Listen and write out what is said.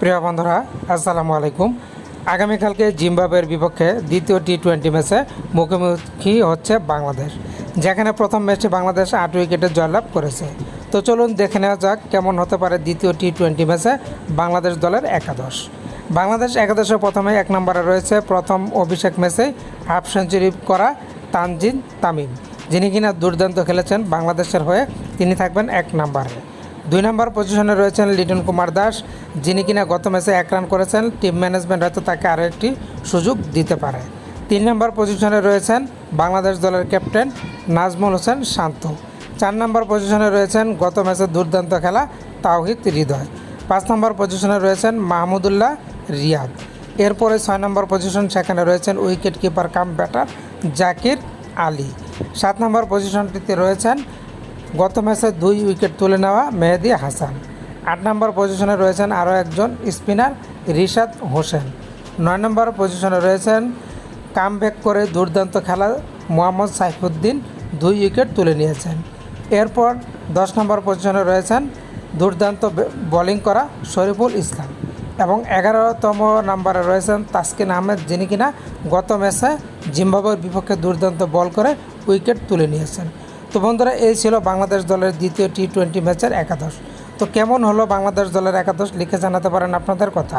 প্রিয় বন্ধুরা, আসসালামু আলাইকুম। আগামীকালকে জিম্বাবুয়ের বিপক্ষে দ্বিতীয় টি টোয়েন্টি ম্যাচে মুখোমুখি হচ্ছে বাংলাদেশ। যেখানে প্রথম ম্যাচে বাংলাদেশ আট উইকেটে জয়লাভ করেছে। তো চলুন দেখে নেওয়া যাক কেমন হতে পারে দ্বিতীয় টি টোয়েন্টি ম্যাচে বাংলাদেশ দলের একাদশ। বাংলাদেশ একাদশে প্রথমে এক নম্বরে রয়েছে প্রথম অভিষেক ম্যাচে হাফ সেঞ্চুরি করা তানজিন তামিম, যিনি কিনা দুর্দান্ত খেলেছেন বাংলাদেশের হয়ে, তিনি থাকবেন এক নম্বরে। দুই নম্বর পজিশনে রয়েছেন লিটন কুমার দাস, যিনি কিনা গত ম্যাচে এক রান করেছেন টিম ম্যানেজমেন্ট হয়তো তাকে আরও একটি সুযোগ দিতে পারে। তিন নম্বর পজিশনে রয়েছেন বাংলাদেশ দলের ক্যাপ্টেন নাজমুল হোসেন শান্ত। চার নম্বর পজিশনে রয়েছেন গত ম্যাচে দুর্দান্ত খেলা তাওহিদ হৃদয়। পাঁচ নম্বর পজিশনে রয়েছেন মাহমুদুল্লাহ রিয়াদ। এরপরে ছয় নম্বর পজিশন সেখানে রয়েছেন wicket keeper cum batter Zakir Ali. সাত নম্বর পজিশনটিতে রয়েছেন গত ম্যাচে দুই উইকেট তুলে নেওয়া মেহেদি হাসান। আট নম্বর পজিশনে রয়েছেন আরও একজন স্পিনার রিশাদ হোসেন। নয় নম্বর পজিশনে রয়েছেন কামব্যাক করে দুর্দান্ত খেলা মোহাম্মদ সাইফুদ্দিন দুই উইকেট তুলে নিয়েছেন। এরপর দশ নম্বর পজিশনে রয়েছেন দুর্দান্ত বোলিং করা শরীফুল ইসলাম এবং এগারোতম নম্বরে রয়েছেন তাসকিন আহমেদ, যিনি কিনা গত ম্যাচে জিম্বাবুয়ের বিপক্ষে দুর্দান্ত বল করে উইকেট তুলে নিয়েছেন। তো বন্ধুরা, এই ছিল বাংলাদেশ দলের দ্বিতীয় টি টোয়েন্টি ম্যাচের একাদশ। তো কেমন হলো বাংলাদেশ দলের একাদশ, লিখে জানাতে পারেন আপনাদের কথা।